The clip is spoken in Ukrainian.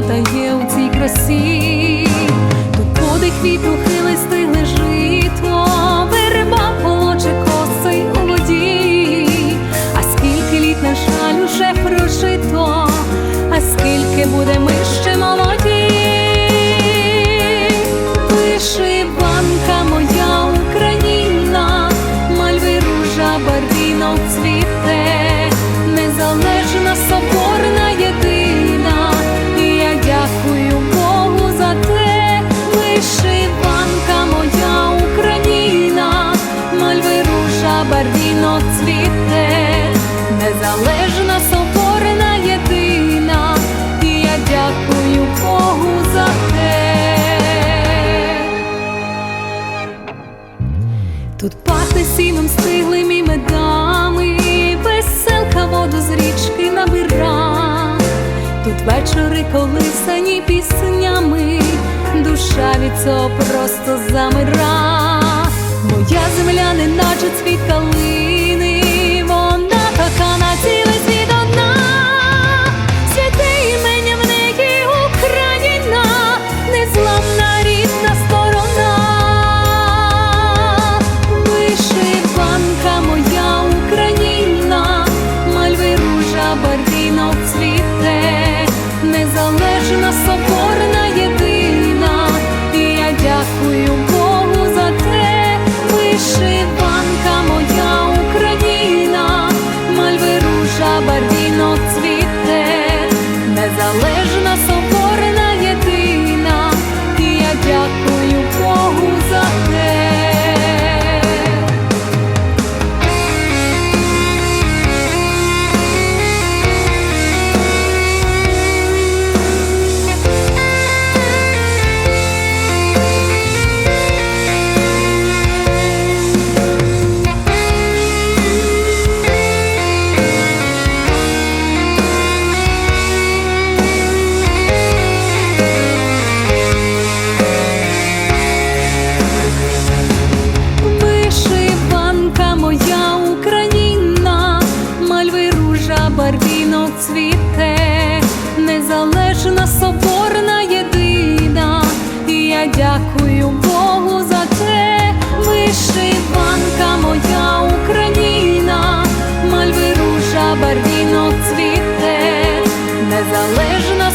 свята є у цій красі, тут подих квіту хили стигле жито, верба полоче коси у воді, а скільки літ на жаль уже прожито, а скільки буде ми ще молоді, вишиванка моя Україна, мальви ружа барвінок цвіте, ружа барвінок цвіте, незалежна соборна єдина, і я дякую Богу за те. Тут пахне сіном стиглим і медами, веселка воду з річки набира. Тут вечори колисані піснями, душа від цього просто замира. Моя земля не наче цвіт барвінок цвіте, незалежна цвіте, незалежна соборна єдина, і я дякую Богу за те, вишиванка моя Україна, мальви ружа барвінок цвіте, незалежна